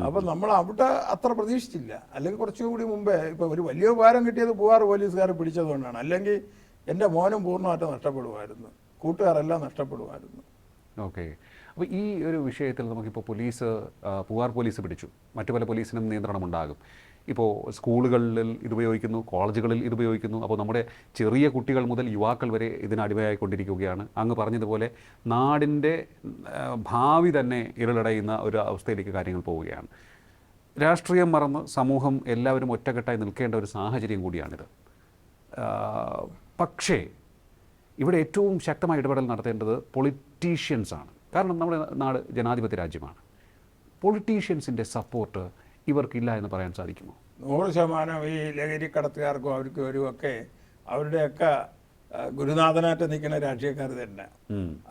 അപ്പൊ നമ്മൾ അവിടെ അത്ര പ്രതീക്ഷിച്ചില്ല. അല്ലെങ്കിൽ കുറച്ചുകൂടി മുമ്പേ ഇപ്പൊ ഒരു വലിയ ഉപകാരം കിട്ടിയത് പൂവാർ പോലീസുകാരെ പിടിച്ചതുകൊണ്ടാണ്. അല്ലെങ്കിൽ എന്റെ മോനും പൂർണമായിട്ട് നഷ്ടപ്പെടുമായിരുന്നു. കൂട്ടുകാരെല്ലാം നഷ്ടപ്പെടുമായിരുന്നു. ഓക്കെ. അപ്പോൾ ഈ ഒരു വിഷയത്തിൽ നമുക്കിപ്പോൾ പോലീസ് പൂവാർ പോലീസ് പിടിച്ചു. മറ്റു പല പോലീസിനും നിയന്ത്രണമുണ്ടാകും. ഇപ്പോൾ സ്കൂളുകളിൽ ഇത് ഉപയോഗിക്കുന്നു കോളേജുകളിൽ ഇത് ഉപയോഗിക്കുന്നു. അപ്പോൾ നമ്മുടെ ചെറിയ കുട്ടികൾ മുതൽ യുവാക്കൾ വരെ ഇതിന് അടിമയായിക്കൊണ്ടിരിക്കുകയാണ്. അങ്ങ് പറഞ്ഞതുപോലെ നാടിന്റെ ഭാവി തന്നെ ഇരുളടയുന്ന ഒരു അവസ്ഥയിലേക്ക് കാര്യങ്ങൾ പോവുകയാണ്. രാഷ്ട്രീയം മറന്ന് സമൂഹം എല്ലാവരും ഒറ്റക്കെട്ടായി നിൽക്കേണ്ട ഒരു സാഹചര്യം കൂടിയാണിത്. പക്ഷേ ഇവിടെ ഏറ്റവും ശക്തമായ ഇടപെടൽ നടത്തേണ്ടത് പൊളിറ്റീഷ്യൻസാണ് കാരണം നമ്മുടെ നാട് ജനാധിപത്യ രാജ്യമാണ്. പൊളിറ്റീഷ്യൻസിന്റെ സപ്പോർട്ട് ഇവർക്കില്ല എന്ന് പറയാൻ സാധിക്കുമോ? നൂറ് ശതമാനം ഈ ലഹരി കടത്തുകാർക്കും അവർക്കും ഒരു ഒക്കെ അവരുടെയൊക്കെ ഗുരുനാഥനായിട്ട് നിൽക്കുന്ന രാഷ്ട്രീയക്കാർ തന്നെ.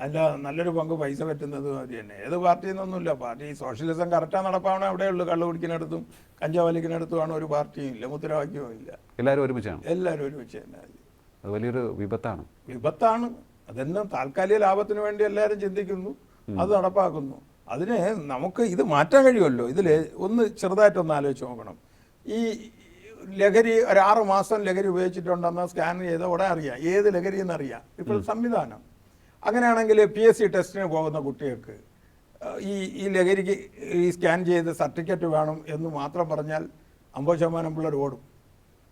അല്ല നല്ലൊരു പങ്ക് പൈസ പറ്റുന്നതും അത് തന്നെ. ഏത് പാർട്ടിയിൽ നിന്നൊന്നുമില്ല പാർട്ടി സോഷ്യലിസം കറക്റ്റാ നടപ്പാവണേ അവിടെ ഉള്ളു. കള്ളു കുടിക്കുന്നിടത്തും കഞ്ചാവ് വലിക്കുന്നിടത്തുമാണ് ഒരു പാർട്ടിയും ഇല്ല. മുദ്രാവാക്യവും ഇല്ല. എല്ലാവരും ഒരുമിച്ചാണ്? എല്ലാവരും ഒരുമിച്ച് തന്നെ. അത് വലിയൊരു വിപത്താണ്. വിപത്താണ്. അതെല്ലാം താൽക്കാലിക ലാഭത്തിന് വേണ്ടി എല്ലാവരും ചിന്തിക്കുന്നു. അത് നടപ്പാക്കുന്നു. അതിന് നമുക്ക് ഇത് മാറ്റാൻ കഴിയുമല്ലോ. ഇതിൽ ഒന്ന് ചെറുതായിട്ടൊന്ന് ആലോചിച്ച് നോക്കണം. ഈ ലഹരി ഒരു ആറ് മാസം ലഹരി ഉപയോഗിച്ചിട്ടുണ്ടെന്ന് സ്കാൻ ചെയ്ത ഉടനെ അറിയാം. ഏത് ലഹരി എന്നറിയാം ഇപ്പോൾ സംവിധാനം. അങ്ങനെയാണെങ്കിൽ പി എസ് സി ടെസ്റ്റിന് പോകുന്ന കുട്ടികൾക്ക് ഈ ഈ ലഹരിക്ക് ഈ സ്കാൻ ചെയ്ത് സർട്ടിഫിക്കറ്റ് വേണം എന്ന് മാത്രം പറഞ്ഞാൽ അമ്പത് ശതമാനം പിള്ളേർ ഓടും.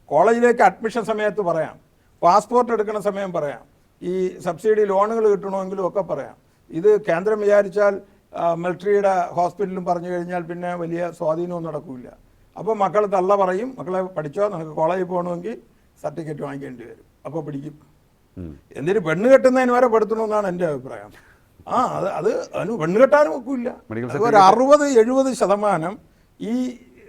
കോളേജിലേക്ക് അഡ്മിഷൻ സമയത്ത് പറയാം. പാസ്പോർട്ട് എടുക്കുന്ന സമയം പറയാം. ഈ സബ്സിഡി ലോണുകൾ കിട്ടണമെങ്കിലും ഒക്കെ പറയാം. ഇത് കേന്ദ്രം വിചാരിച്ചാൽ മിലിറ്ററിയുടെ ഹോസ്പിറ്റലും പറഞ്ഞു കഴിഞ്ഞാൽ പിന്നെ വലിയ സ്വാധീനവും നടക്കില്ല അപ്പോൾ മക്കൾ തള്ള പറയും മക്കളെ പഠിച്ചോ നിനക്ക് കോളേജിൽ പോകണമെങ്കിൽ സർട്ടിഫിക്കറ്റ് വാങ്ങിക്കേണ്ടി വരും. അപ്പോൾ പിടിക്കും. എന്തിനു പെണ്ണ് കെട്ടുന്നതിന് വരെ പെടുത്തണമെന്നാണ് എന്റെ അഭിപ്രായം. ആ അത് അത് അതിന് പെണ്ണ് കെട്ടാനും ഒക്കില്ല. ഒരു അറുപത് എഴുപത് ശതമാനം ഈ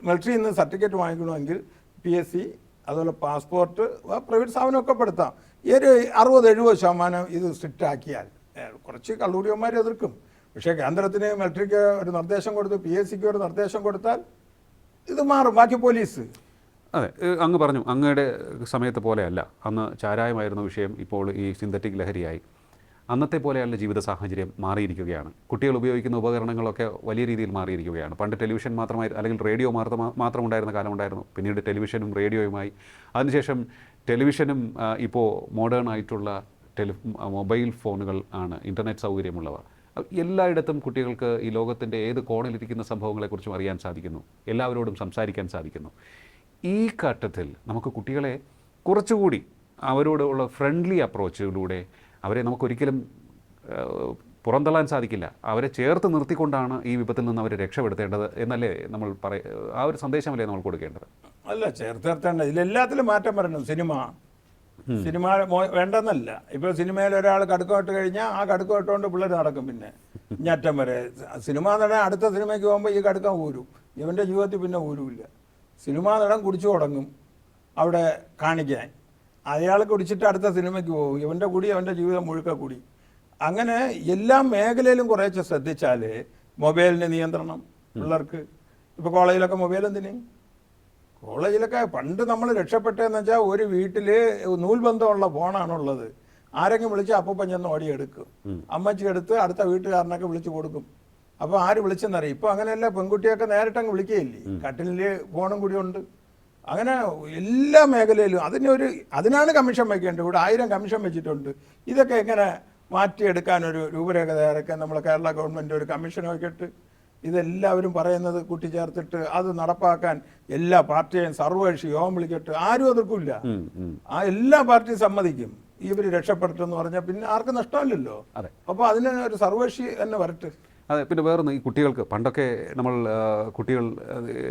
മിലിറ്ററിയിൽ നിന്ന് സർട്ടിഫിക്കറ്റ് വാങ്ങിക്കണമെങ്കിൽ പി എസ് സി അതുപോലെ പാസ്പോർട്ട് പ്രൈവറ്റ് സ്ഥാപനമൊക്കെ പെടുത്താം. ഈ ഒരു അറുപത് എഴുപത് ശതമാനം ഇത് സ്ട്രിക്റ്റ് ആക്കിയാൽ കുറച്ച് കള്ളൂരിയന്മാർ എതിർക്കും. പക്ഷേ കേന്ദ്രത്തിന് മിലിറ്ററിക്ക് ഒരു നിർദ്ദേശം കൊടുത്തു പി എസ് സിക്ക് ഒരു നിർദ്ദേശം കൊടുത്താൽ ഇത് മാറും. ബാക്കി പോലീസ്. അതെ അങ്ങ് പറഞ്ഞു. അങ്ങയുടെ സമയത്ത് പോലെയല്ല. അന്ന് ചാരായമായിരുന്ന വിഷയം ഇപ്പോൾ ഈ സിന്തറ്റിക് ലഹരിയായി. അന്നത്തെ പോലെയല്ല ജീവിത സാഹചര്യം മാറിയിരിക്കുകയാണ്. കുട്ടികൾ ഉപയോഗിക്കുന്ന ഉപകരണങ്ങളൊക്കെ വലിയ രീതിയിൽ മാറിയിരിക്കുകയാണ്. പണ്ട് ടെലിവിഷൻ മാത്രമായി അല്ലെങ്കിൽ റേഡിയോ മാത്രം ഉണ്ടായിരുന്ന കാലമുണ്ടായിരുന്നു. പിന്നീട് ടെലിവിഷനും റേഡിയോയുമായി. അതിനുശേഷം ടെലിവിഷനും ഇപ്പോൾ മോഡേൺ ആയിട്ടുള്ള ടെലി മൊബൈൽ ഫോണുകൾ ആണ്. ഇന്റർനെറ്റ് സൗകര്യമുള്ളവ എല്ലായിടത്തും കുട്ടികൾക്ക് ഈ ലോകത്തിന്റെ ഏത് കോണിലിരിക്കുന്ന സംഭവങ്ങളെക്കുറിച്ചും അറിയാൻ സാധിക്കുന്നു. എല്ലാവരോടും സംസാരിക്കാൻ സാധിക്കുന്നു. ഈ ഘട്ടത്തിൽ നമുക്ക് കുട്ടികളെ കുറച്ചുകൂടി അവരോടുള്ള ഫ്രണ്ട്ലി അപ്രോച്ചിലൂടെ അവരെ നമുക്കൊരിക്കലും പുറന്തള്ളാൻ സാധിക്കില്ല. അവരെ ചേർത്ത് നിർത്തിക്കൊണ്ടാണ് ഈ വിപത്തിൽ നിന്ന് അവരെ രക്ഷപ്പെടുത്തേണ്ടത് എന്നല്ലേ നമ്മൾ പറയ ആ ഒരു സന്ദേശമല്ലേ നമ്മൾ കൊടുക്കേണ്ടത്? അല്ല ചേർത്ത് നിർത്തേണ്ട. ഇതിലെല്ലാത്തിലും മാറ്റം വരണം. സിനിമ. സിനിമ വേണ്ടെന്നല്ല. ഇപ്പൊ സിനിമയിൽ ഒരാൾ കടുക്കമിട്ട് കഴിഞ്ഞാൽ ആ കടുക്കം ഇട്ടുകൊണ്ട് പിള്ളേർ നടക്കും പിന്നെ. ഞറ്റം വരെ. സിനിമ നടൻ അടുത്ത സിനിമയ്ക്ക് പോകുമ്പോൾ ഈ കടുക്കം ഊരും. ഇവന്റെ ജീവിതത്തിൽ പിന്നെ ഊരുമില്ല സിനിമ നടൻ കുടിച്ചു തുടങ്ങും. അവിടെ കാണിക്കാൻ. അയാൾ കുടിച്ചിട്ട് അടുത്ത സിനിമയ്ക്ക് പോകും. ഇവന്റെ കൂടി അവന്റെ ജീവിതം മുഴുക്ക കൂടി. അങ്ങനെ എല്ലാ മേഖലയിലും കുറേശ്ശെ ശ്രദ്ധിച്ചാൽ മൊബൈലിന് നിയന്ത്രണം പിള്ളേർക്ക്. ഇപ്പൊ കോളേജിലൊക്കെ മൊബൈൽ എന്തിന് കോളേജിലൊക്കെ പണ്ട് നമ്മൾ രക്ഷപ്പെട്ടതെന്ന് വെച്ചാൽ ഒരു വീട്ടിൽ നൂൽബന്ധമുള്ള ഫോണാണുള്ളത്. ആരെങ്കിലും വിളിച്ച് അപ്പൂപ്പൻ ചെന്ന് ഓടിയെടുക്കും. അമ്മച്ചി എടുത്ത് അടുത്ത വീട്ടുകാരനൊക്കെ വിളിച്ചു കൊടുക്കും. അപ്പോൾ ആര് വിളിച്ചെന്നറിയും. ഇപ്പൊ അങ്ങനെയല്ല പെൺകുട്ടിയൊക്കെ നേരിട്ടങ്ങ് വിളിക്കുകയില്ലേ? കട്ടിലിൽ ഫോണും കൂടി ഉണ്ട്. അങ്ങനെ എല്ലാ മേഖലയിലും ഒരു അതിനാണ് കമ്മീഷൻ വയ്ക്കേണ്ടത്. ഇവിടെ ആയിരം കമ്മീഷൻ വെച്ചിട്ടുണ്ട്. ഇതൊക്കെ എങ്ങനെ മാറ്റിയെടുക്കാൻ ഒരു രൂപരേഖ തയ്യാറാക്കാൻ നമ്മളെ കേരള ഗവൺമെന്റ് ഒരു കമ്മീഷൻ വയ്ക്കിട്ട്? ഇതെല്ലാവരും പറയുന്നത് കൂട്ടിച്ചേർത്തിട്ട് അത് നടപ്പാക്കാൻ എല്ലാ പാർട്ടിയെയും സർവകക്ഷി യോഗം വിളിച്ചിട്ട് ആരും ഉം. ആ എല്ലാ പാർട്ടിയും സമ്മതിക്കും. ഇവർ രക്ഷപ്പെടുത്തെന്ന് പറഞ്ഞാൽ പിന്നെ ആർക്കും നഷ്ടമില്ലല്ലോ. അതെ. അപ്പോൾ അതിന് ഒരു സർവകക്ഷി തന്നെ വരട്ടെ. അതെ പിന്നെ വേറൊന്ന് ഈ കുട്ടികൾക്ക് പണ്ടൊക്കെ നമ്മൾ കുട്ടികൾ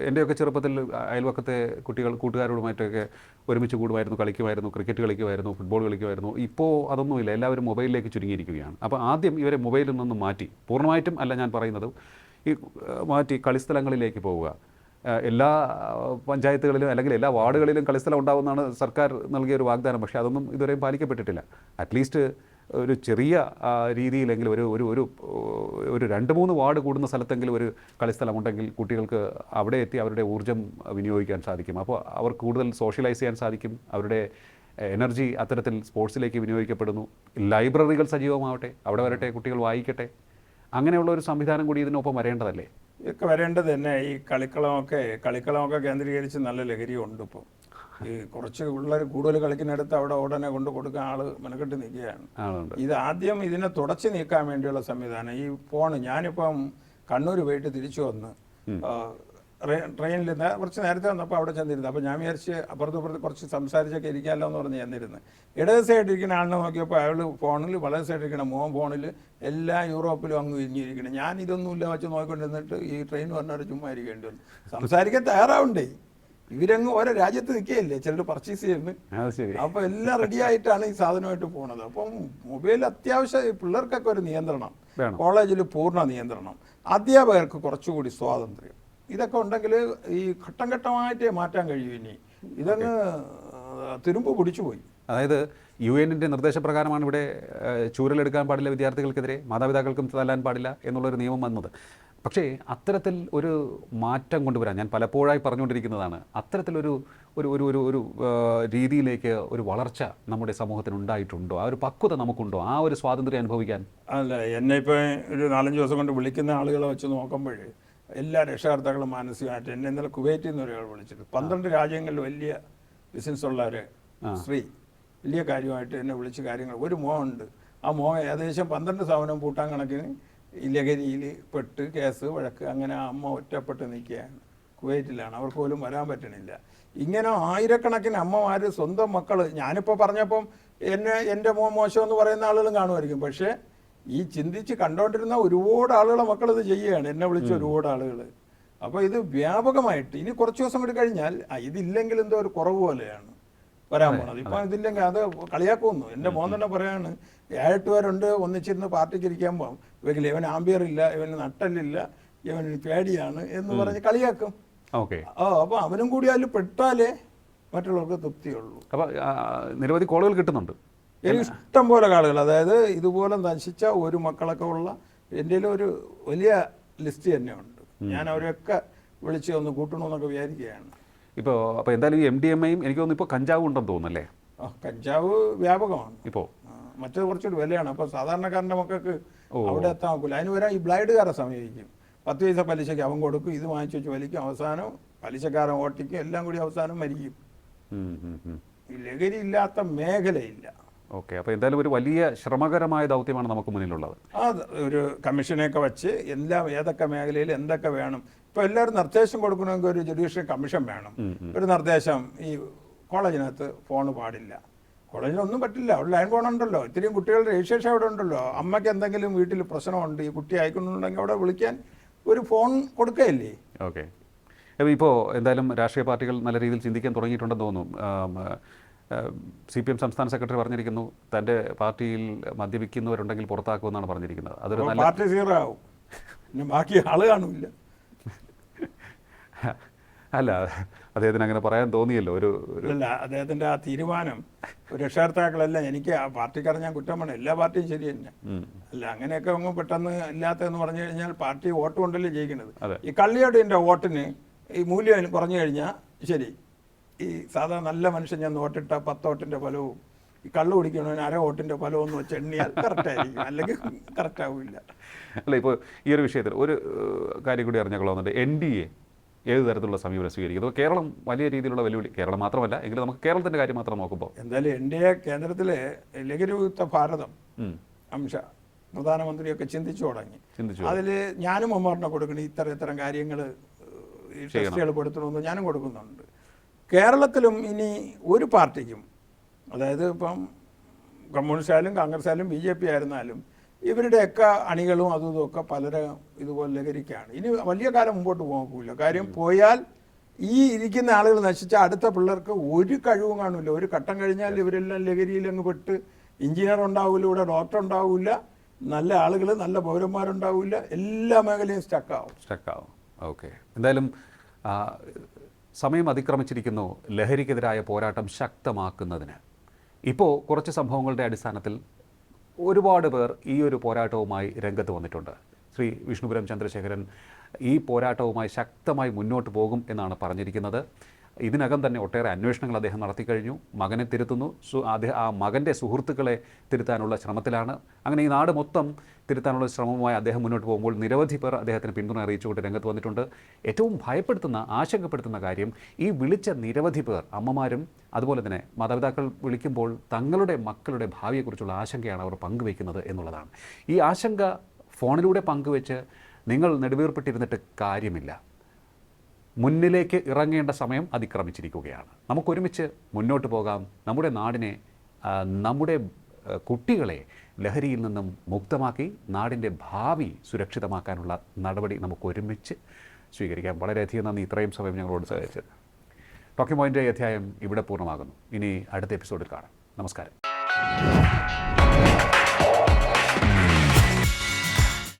എന്റെയൊക്കെ ചെറുപ്പത്തിൽ അയൽവക്കത്തെ കുട്ടികൾ കൂട്ടുകാരോടുമായിട്ടൊക്കെ ഒരുമിച്ച് കൂടുമായിരുന്നു കളിക്കുമായിരുന്നു ക്രിക്കറ്റ് കളിക്കുമായിരുന്നു ഫുട്ബോൾ കളിക്കുമായിരുന്നു. ഇപ്പോൾ അതൊന്നുമില്ല. എല്ലാവരും മൊബൈലിലേക്ക് ചുരുങ്ങിയിരിക്കുകയാണ്. അപ്പോൾ ആദ്യം ഇവരെ മൊബൈലിൽ നിന്ന് മാറ്റി. പൂർണമായിട്ടും അല്ല ഞാൻ പറയുന്നത് ഈ മാറ്റി കളിസ്ഥലങ്ങളിലേക്ക് പോവുക. എല്ലാ പഞ്ചായത്തുകളിലും അല്ലെങ്കിൽ എല്ലാ വാർഡുകളിലും കളിസ്ഥലം ഉണ്ടാവുമെന്നാണ് സർക്കാർ നൽകിയ ഒരു വാഗ്ദാനം. പക്ഷേ അതൊന്നും ഇതുവരെയും പാലിക്കപ്പെട്ടിട്ടില്ല. അറ്റ്ലീസ്റ്റ് ഒരു ചെറിയ രീതിയിലെങ്കിലും ഒരു ഒരു ഒരു ഒരു രണ്ട് മൂന്ന് വാർഡ് കൂടുന്ന സ്ഥലത്തെങ്കിലും ഒരു കളിസ്ഥലം ഉണ്ടെങ്കിൽ കുട്ടികൾക്ക് അവിടെ എത്തി അവരുടെ ഊർജം വിനിയോഗിക്കാൻ സാധിക്കും. അപ്പോൾ അവർ കൂടുതൽ സോഷ്യലൈസ് ചെയ്യാൻ സാധിക്കും. അവരുടെ എനർജി അത്തരത്തിൽ സ്പോർട്സിലേക്ക് വിനിയോഗിക്കപ്പെടുന്നു. ലൈബ്രറികൾ സജീവമാവട്ടെ. അവിടെ വരട്ടെ കുട്ടികൾ വായിക്കട്ടെ. അങ്ങനെയുള്ള ഒരു സംവിധാനം കൂടി ഇതിനൊപ്പം വരേണ്ടതല്ലേ? ഇതൊക്കെ വരേണ്ടത് തന്നെ. ഈ കളിക്കളമൊക്കെ കളിക്കളമൊക്കെ കേന്ദ്രീകരിച്ച് നല്ല ലഹരിയുണ്ട് ഇപ്പോൾ ഈ കുറച്ച് പിള്ളേർ കൂടുതൽ കളിക്കുന്നിടത്ത് അവിടെ ഉടനെ കൊണ്ട് കൊടുക്കാൻ ആൾ മെനക്കെട്ട് നിൽക്കുകയാണ്. ഇത് ആദ്യം ഇതിനെ തുടച്ചു നീക്കാൻ വേണ്ടിയുള്ള സംവിധാനം. ഈ ഫോൺ ഞാനിപ്പം കണ്ണൂർ പോയിട്ട് തിരിച്ചു വന്ന് ട്രെയിനിൽ കുറച്ച് നേരത്തെ വന്നപ്പോൾ അവിടെ ചെന്നിരുന്നു. അപ്പോൾ ഞാൻ വിചാരിച്ച് അപ്പുറത്ത് ഇപ്പുറത്ത് കുറച്ച് സംസാരിച്ചൊക്കെ ഇരിക്കാമല്ലോ എന്ന് പറഞ്ഞ് ചെന്നിരുന്നു. ഇടത് സൈഡിരിക്കുന്ന ആളിനെ നോക്കിയപ്പോൾ അയാൾ ഫോണിൽ വളരെ സൈഡിരിക്കണ മോൻ ഫോണിൽ എല്ലാ യൂറോപ്പിലും അങ്ങ് ഇരിഞ്ഞിരിക്കണം ഞാൻ ഇതൊന്നുമില്ല വെച്ച് നോക്കിക്കൊണ്ടിരുന്നിട്ട് ഈ ട്രെയിൻ പറഞ്ഞവരെ ചുമ്മാ ഇരിക്കേണ്ടി വന്നു. സംസാരിക്കാൻ തയ്യാറാവണ്ടേ? ഇവരങ്ങ് ഓരോ രാജ്യത്ത് നിൽക്കുകയല്ലേ? ചിലർ പർച്ചേസ് ചെയ്യുന്നു. അപ്പോൾ എല്ലാം റെഡി ആയിട്ടാണ് ഈ സാധനമായിട്ട് പോണത്. അപ്പം മൊബൈൽ അത്യാവശ്യം പിള്ളേർക്കൊക്കെ ഒരു നിയന്ത്രണം. കോളേജിൽ പൂർണ നിയന്ത്രണം. അധ്യാപകർക്ക് കുറച്ചുകൂടി സ്വാതന്ത്ര്യം. ഇതൊക്കെ ഉണ്ടെങ്കിൽ ഈ ഘട്ടം ഘട്ടമായിട്ടേ മാറ്റാൻ കഴിയൂ ഇനി. ഇതങ്ങ് തുരുമ്പ് പിടിച്ചു പോയി. അതായത് യു എന്നിന്റെ നിർദ്ദേശപ്രകാരമാണ് ഇവിടെ ചൂരലെടുക്കാൻ പാടില്ല വിദ്യാർത്ഥികൾക്കെതിരെ മാതാപിതാക്കൾക്കും തല്ലാൻ പാടില്ല എന്നുള്ളൊരു നിയമം വന്നത്. പക്ഷേ അത്തരത്തിൽ ഒരു മാറ്റം കൊണ്ടുവരാൻ ഞാൻ പലപ്പോഴായി പറഞ്ഞുകൊണ്ടിരിക്കുന്നതാണ്. അത്തരത്തിലൊരു ഒരു ഒരു ഒരു ഒരു രീതിയിലേക്ക് ഒരു വളർച്ച നമ്മുടെ സമൂഹത്തിന് ഉണ്ടായിട്ടുണ്ടോ ആ ഒരു പക്വത നമുക്കുണ്ടോ? ആ ഒരു സ്വാതന്ത്ര്യം അനുഭവിക്കാൻ? അല്ല എന്നെ ഇപ്പോൾ ഒരു നാലഞ്ച് ദിവസം കൊണ്ട് വിളിക്കുന്ന ആളുകളെ വെച്ച് നോക്കുമ്പോൾ എല്ലാ രക്ഷകർത്താക്കളും മാനസികമായിട്ട് എന്നെ ഇന്നലെ കുവൈറ്റിൽ നിന്ന് ഒരാൾ വിളിച്ചിട്ട് പന്ത്രണ്ട് രാജ്യങ്ങളിൽ വലിയ ബിസിനസ് ഉള്ള ഒരു സ്ത്രീ വലിയ കാര്യമായിട്ട് എന്നെ വിളിച്ച് കാര്യങ്ങൾ ഒരു മോഹമുണ്ട്. ആ മോഹം ഏകദേശം പന്ത്രണ്ട് സ്ഥാപനം പൂട്ടാൻ കണക്കിന് ലഹരിയിൽ പെട്ട് കേസ് വഴക്ക് അങ്ങനെ ആ അമ്മ ഒറ്റപ്പെട്ട് നിൽക്കുകയാണ്. കുവൈറ്റിലാണ്. അവർക്ക് പോലും വരാൻ പറ്റണില്ല. ഇങ്ങനെ ആയിരക്കണക്കിന് അമ്മമാർ സ്വന്തം മക്കൾ ഞാനിപ്പോൾ പറഞ്ഞപ്പം എന്നെ എന്റെ മോൻ മോശം എന്ന് പറയുന്ന ആളുകളും കാണുമായിരിക്കും. പക്ഷേ ഈ ചിന്തിച്ച് കണ്ടോണ്ടിരുന്ന ഒരുപാട് ആളുകളെ മക്കൾ ഇത് ചെയ്യുകയാണ്. എന്നെ വിളിച്ച ഒരുപാട് ആളുകൾ അപ്പോൾ ഇത് വ്യാപകമായിട്ട് ഇനി കുറച്ച് ദിവസം കൂടി കഴിഞ്ഞാൽ ഇതില്ലെങ്കിൽ എന്തോ ഒരു കുറവ് പോലെയാണ് വരാൻ പോണത്. ഇപ്പം ഇതില്ലെങ്കിൽ അത് കളിയാക്കുന്നു എന്റെ മോൻ തന്നെ പറയാണ് ഏഴെട്ട് പേരുണ്ട് ഒന്നിച്ചിരുന്ന് പാർട്ടിക്ക് ഇരിക്കാൻ പോകും ഇവരിൽ ഇവൻ ആംബിയർ ഇല്ല ഇവന് നട്ടലില്ല ഇവന് പേടിയാണ് എന്ന് പറഞ്ഞ് കളിയാക്കും. ഓക്കെ. ഓ അപ്പോൾ അവനും കൂടി അതിൽ പെട്ടാലേ മറ്റുള്ളവർക്ക് തൃപ്തിയുള്ളൂ. അപ്പോൾ നിരവധി കോളുകൾ കിട്ടുന്നുണ്ട്. എനിക്ക് ഇഷ്ടം പോലെ കാളുകൾ അതായത് ഇതുപോലെ നശിച്ച ഒരു മക്കളൊക്കെ ഉള്ള എന്റെ ഒരു വലിയ ലിസ്റ്റ് തന്നെ ഉണ്ട് ഞാൻ അവരെയൊക്കെ വിളിച്ച് ഒന്ന് കൂട്ടണമെന്നൊക്കെ വിചാരിക്കുകയാണ്. ഇപ്പോൾ അപ്പോൾ എന്തായാലും ഈ എം ഡി എം ഐയും എനിക്ക് തോന്നുന്നു ഇപ്പോൾ കഞ്ചാവ് ഉണ്ടെന്ന് തോന്നുന്നല്ലേ? കഞ്ചാവ് വ്യാപകമാണ്. ഇപ്പോൾ മറ്റേ മറ്റേത് കുറച്ചുകൂടി വിലയാണ്. അപ്പോൾ സാധാരണക്കാരന്റെ മക്കൾക്ക് അവിടെ എത്താൻ നോക്കില്ല അതിന് വരാൻ ഈ ബ്ലൈഡുകാരെ സമീപിക്കും. പത്ത് പൈസ പലിശയ്ക്ക് അവൻ കൊടുക്കും ഇത് വാങ്ങിച്ചു വെച്ച് വലിക്കും. അവസാനം പലിശക്കാരൻ ഓട്ടിക്കും എല്ലാം കൂടി അവസാനം മരിക്കും. ലഹരി ഇല്ലാത്ത മേഖലയില്ല. ഓക്കെ അപ്പോൾ എന്തായാലും ഒരു വലിയ ശ്രമകരമായ ദൗത്യമാണ് നമുക്ക് മുന്നിലുള്ളത്. ആ ഒരു കമ്മീഷനെയൊക്കെ വെച്ച് എല്ലാം ഏതൊക്കെ മേഖലയിൽ എന്തൊക്കെ വേണം. ഇപ്പോൾ എല്ലാവരും നിർദ്ദേശം കൊടുക്കണമെങ്കിൽ ഒരു ജുഡീഷ്യൽ കമ്മീഷൻ വേണം. ഒരു നിർദ്ദേശം ഈ കോളേജിനകത്ത് ഫോൺ പാടില്ല. കോളേജിലൊന്നും പറ്റില്ല ഒരു ലൈൻ ഫോൺ ഉണ്ടല്ലോ ഇത്രയും കുട്ടികളുടെ രജിസ്ട്രേഷൻ അവിടെ ഉണ്ടല്ലോ. അമ്മയ്ക്ക് എന്തെങ്കിലും വീട്ടിൽ പ്രശ്നമുണ്ട് ഈ കുട്ടി അയക്കുന്നുണ്ടെങ്കിൽ അവിടെ വിളിക്കാൻ ഒരു ഫോൺ കൊടുക്കുകയല്ലേ? ഓക്കെ. ഇപ്പോൾ എന്തായാലും രാഷ്ട്രീയ പാർട്ടികൾ നല്ല രീതിയിൽ ചിന്തിക്കാൻ തുടങ്ങിയിട്ടുണ്ടെന്ന് തോന്നുന്നു സി പി എം സംസ്ഥാന സെക്രട്ടറി പറഞ്ഞിരിക്കുന്നു തന്റെ പാർട്ടിയിൽ മദ്യപിക്കുന്നവരുണ്ടെങ്കിൽ പുറത്താക്കുമെന്നാണ് പറഞ്ഞിരിക്കുന്നത്. അതൊരു നല്ല പാർട്ടി സീറോ ആവും. ബാക്കി ആൾ കാണില്ല. അല്ല അദ്ദേഹത്തിന് അങ്ങനെ പറയാൻ തോന്നിയല്ലോ ഒരു അല്ല അദ്ദേഹത്തിന്റെ ആ തീരുമാനം ഒരു രക്ഷകർത്താക്കളല്ല എനിക്ക് ആ പാർട്ടിക്കാരെ ഞാൻ കുറ്റം പറഞ്ഞു എല്ലാ പാർട്ടിയും ശരി തന്നെ. അല്ല അങ്ങനെയൊക്കെ അങ്ങ് പെട്ടെന്ന് ഇല്ലാത്തതെന്ന് പറഞ്ഞു കഴിഞ്ഞാൽ പാർട്ടി വോട്ട് കൊണ്ടല്ലേ ജയിക്കുന്നത് ഈ കള്ളിയോടിന്റെ വോട്ടിന് ഈ മൂല്യം കുറഞ്ഞു കഴിഞ്ഞാൽ ശരി. ഈ സാധാ നല്ല മനുഷ്യൻ ഞാൻ നോട്ടിട്ട പത്തോട്ടിന്റെ ഫലവും ഈ കള്ളു കുടിക്കണവന് അര ഓട്ടിന്റെ ഫലവും എന്ന് വെച്ച് എണ്ണിയാൽ കറക്റ്റ് ആയിരിക്കും അല്ലെങ്കിൽ കറക്റ്റ് ആവില്ല. അല്ല ഇപ്പോൾ ഈ ഒരു വിഷയത്തിൽ ഒരു കാര്യം കൂടി അറിഞ്ഞോളാം എൻ ഡി എ ഏത് തരത്തിലുള്ള സമീപനം സ്വീകരിക്കുന്നു? കേരളം വലിയ രീതിയിലുള്ള വെല്ലുവിളി കേരളം മാത്രമല്ല എങ്കിലും നമുക്ക് കേരളത്തിന്റെ കാര്യം മാത്രം നോക്കുമ്പോൾ. എന്തായാലും എൻ ഡി എ കേന്ദ്രത്തിലെ ലഘുരുത്ത ഭാരതം അംശ പ്രധാനമന്ത്രിയൊക്കെ ചിന്തിച്ചു തുടങ്ങി. ചിന്തിച്ചു അതിൽ ഞാനും അമ്മറിനെ കൊടുക്കണം ഇത്തരം ഇത്തരം കാര്യങ്ങൾ ഈ ടെസ്റ്റുകൾ കൊടുത്തണമെന്ന് ഞാനും കൊടുക്കുന്നുണ്ട്. കേരളത്തിലും ഇനി ഒരു പാർട്ടിക്കും അതായത് ഇപ്പം കമ്മ്യൂണിസ്റ്റ് ആയാലും കോൺഗ്രസ് ആയാലും ബി ജെ പി ആയിരുന്നാലും ഇവരുടെയൊക്കെ അണികളും അതും ഇതുമൊക്കെ പലരും ഇതുപോലെ ലഹരിക്കാണ്. ഇനി വലിയ കാലം മുമ്പോട്ട് പോകില്ല കാര്യം പോയാൽ ഈ ഇരിക്കുന്ന ആളുകൾ നശിച്ച അടുത്ത പിള്ളേർക്ക് ഒരു കഴിവും കാണില്ല. ഒരു ഘട്ടം കഴിഞ്ഞാൽ ഇവരെല്ലാം ലഹരിയിൽ അങ്ങ് പെട്ട് എഞ്ചിനീയർ ഉണ്ടാവില്ല ഇവിടെ ഡോക്ടർ ഉണ്ടാവില്ല നല്ല ആളുകൾ നല്ല പൗരന്മാരുണ്ടാവില്ല എല്ലാ മേഖലയും സ്റ്റക്കാവും സ്റ്റക്കാവും ഓക്കെ എന്തായാലും സമയം അതിക്രമിച്ചിരിക്കുന്നു. ലഹരിക്കെതിരായ പോരാട്ടം ശക്തമാക്കുന്നതിന്. ഇപ്പോൾ കുറച്ച് സംഭവങ്ങളുടെ അടിസ്ഥാനത്തിൽ ഒരുപാട് പേർ ഈ ഒരു പോരാട്ടവുമായി രംഗത്ത് വന്നിട്ടുണ്ട്. ശ്രീ വിഷ്ണുപുരം ചന്ദ്രശേഖരൻ ഈ പോരാട്ടവുമായി ശക്തമായി മുന്നോട്ട് പോകും എന്നാണ് പറഞ്ഞിരിക്കുന്നത്. ഇതിനകം തന്നെ ഒട്ടേറെ അന്വേഷണങ്ങൾ അദ്ദേഹം നടത്തിക്കഴിഞ്ഞു മകനെ തിരുത്തുന്നു. സു അദ്ദേഹം ആ മകന്റെ സുഹൃത്തുക്കളെ തിരുത്താനുള്ള ശ്രമത്തിലാണ്. അങ്ങനെ ഈ നാട് മൊത്തം തിരുത്താനുള്ള ശ്രമവുമായി അദ്ദേഹം മുന്നോട്ട് പോകുമ്പോൾ നിരവധി പേർ അദ്ദേഹത്തിന് പിന്തുണ അറിയിച്ചുകൊണ്ട് രംഗത്ത് വന്നിട്ടുണ്ട്. ഏറ്റവും ഭയപ്പെടുത്തുന്ന ആശങ്കപ്പെടുത്തുന്ന കാര്യം ഈ വിളിച്ച നിരവധി പേർ അമ്മമാരും അതുപോലെ തന്നെ മാതാപിതാക്കൾ വിളിക്കുമ്പോൾ തങ്ങളുടെ മക്കളുടെ ഭാവിയെക്കുറിച്ചുള്ള ആശങ്കയാണ് അവർ പങ്കുവയ്ക്കുന്നത് എന്നുള്ളതാണ്. ഈ ആശങ്ക ഫോണിലൂടെ പങ്കുവെച്ച് നിങ്ങൾ നെടുവീർപ്പെട്ടിരുന്നിട്ട് കാര്യമില്ല. മുന്നിലേക്ക് ഇറങ്ങേണ്ട സമയം അതിക്രമിച്ചിരിക്കുകയാണ്. നമുക്കൊരുമിച്ച് മുന്നോട്ട് പോകാം. നമ്മുടെ നാടിനെ നമ്മുടെ കുട്ടികളെ ലഹരിയിൽ നിന്നും മുക്തമാക്കി നാടിന്റെ ഭാവി സുരക്ഷിതമാക്കാനുള്ള നടപടി നമുക്ക് ഒരുമിച്ച് സ്വീകരിക്കാം. വളരെയധികം നന്ദി. ഇത്രയും സമയം ഞങ്ങളോട് സഹകരിച്ചത് ടോക്കിംഗ് പോയിന്റ് അധ്യായം ഇവിടെ പൂർണമാകുന്നു. ഇനി അടുത്ത എപ്പിസോഡിൽ കാണാം. നമസ്കാരം.